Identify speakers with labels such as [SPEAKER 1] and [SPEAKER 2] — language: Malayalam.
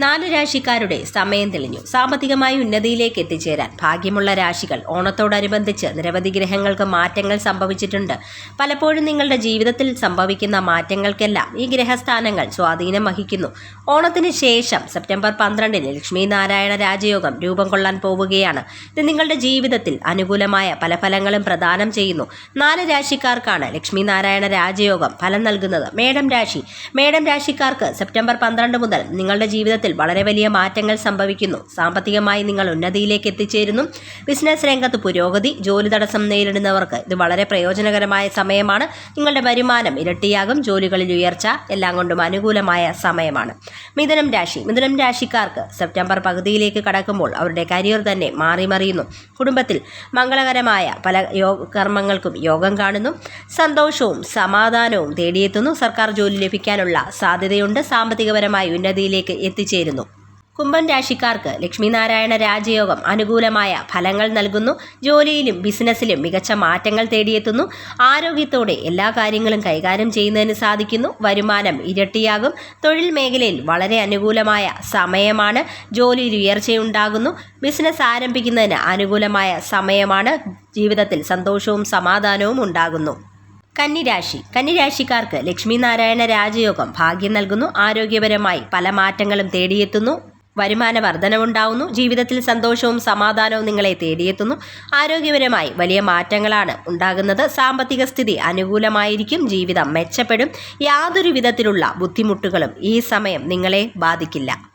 [SPEAKER 1] നാല് രാശിക്കാരുടെ സമയം തെളിഞ്ഞു. സാമ്പത്തികമായി ഉന്നതിയിലേക്ക് എത്തിച്ചേരാൻ ഭാഗ്യമുള്ള രാശികൾ ഓണത്തോടനുബന്ധിച്ച് നിരവധി ഗ്രഹങ്ങൾക്ക് മാറ്റങ്ങൾ സംഭവിച്ചിട്ടുണ്ട്. പലപ്പോഴും നിങ്ങളുടെ ജീവിതത്തിൽ സംഭവിക്കുന്ന മാറ്റങ്ങൾക്കെല്ലാം ഈ ഗ്രഹസ്ഥാനങ്ങൾ സ്വാധീനം വഹിക്കുന്നു. ഓണത്തിന് ശേഷം സെപ്റ്റംബർ പന്ത്രണ്ടിന് ലക്ഷ്മി നാരായണ രാജയോഗം രൂപം കൊള്ളാൻ പോവുകയാണ്. ഇത് നിങ്ങളുടെ ജീവിതത്തിൽ അനുകൂലമായ പല ഫലങ്ങളും പ്രദാനം ചെയ്യുന്നു. നാല് രാശിക്കാർക്കാണ് ലക്ഷ്മി നാരായണ രാജയോഗം ഫലം നൽകുന്നത്. മേടം രാശി. മേടം രാശിക്കാർക്ക് സെപ്റ്റംബർ പന്ത്രണ്ട് മുതൽ നിങ്ങളുടെ ജീവിതത്തിൽ വളരെ വലിയ മാറ്റങ്ങൾ സംഭവിക്കുന്നു. സാമ്പത്തികമായി നിങ്ങൾ ഉന്നതിയിലേക്ക് എത്തിച്ചേരുന്നു. ബിസിനസ് രംഗത്ത് പുരോഗതി ജോലി തടസ്സം നേരിടുന്നവർക്ക് ഇത് വളരെ പ്രയോജനകരമായ സമയമാണ്. നിങ്ങളുടെ വരുമാനം ഇരട്ടിയാകും. ജോലികളിൽ ഉയർച്ച എല്ലാം കൊണ്ടും അനുകൂലമായ സമയമാണ്. മിഥുനം രാശി. മിഥുനം രാശിക്കാർക്ക് സെപ്റ്റംബർ പകുതിയിലേക്ക് കടക്കുമ്പോൾ അവരുടെ കരിയർ തന്നെ മാറി മറിയുന്നു കുടുംബത്തിൽ മംഗളകരമായ പല യോഗ കർമ്മങ്ങൾക്കും യോഗം കാണുന്നു. സന്തോഷവും സമാധാനവും തേടിയെത്തുന്നു. സർക്കാർ ജോലി ലഭിക്കാനുള്ള സാധ്യതയുണ്ട്. സാമ്പത്തികപരമായി ഉന്നതിയിലേക്ക് എത്തിച്ചേരുന്നു കുംഭം രാശിക്കാർക്ക് ലക്ഷ്മിനാരായണ രാജയോഗം അനുകൂലമായ ഫലങ്ങൾ നൽകുന്നു. ജോലിയിലും ബിസിനസ്സിലും മികച്ച മാറ്റങ്ങൾ തേടിയെത്തുന്നു. ആരോഗ്യത്തോടെ എല്ലാ കാര്യങ്ങളും കൈകാര്യം ചെയ്യുന്നതിന് സാധിക്കുന്നു. വരുമാനം ഇരട്ടിയാകും. തൊഴിൽ മേഖലയിൽ വളരെ അനുകൂലമായ സമയമാണ്. ജോലിയിൽ ഉയർച്ചയുണ്ടാകുന്നു. ബിസിനസ് ആരംഭിക്കുന്നതിന് അനുകൂലമായ സമയമാണ്. ജീവിതത്തിൽ സന്തോഷവും സമാധാനവും ഉണ്ടാകുന്നു. കന്നിരാശി. കന്നിരാശിക്കാർക്ക് ലക്ഷ്മി നാരായണ രാജയോഗം ഭാഗ്യം നൽകുന്നു. ആരോഗ്യപരമായി പല മാറ്റങ്ങളും തേടിയെത്തുന്നു. വരുമാന വർധനവുണ്ടാവുന്നു. ജീവിതത്തിൽ സന്തോഷവും സമാധാനവും നിങ്ങളെ തേടിയെത്തുന്നു. ആരോഗ്യപരമായി വലിയ മാറ്റങ്ങളാണ് ഉണ്ടാകുന്നത്. സാമ്പത്തിക സ്ഥിതി അനുകൂലമായിരിക്കും. ജീവിതം മെച്ചപ്പെടും. യാതൊരു വിധത്തിലുള്ള ബുദ്ധിമുട്ടുകളും ഈ സമയം നിങ്ങളെ ബാധിക്കില്ല.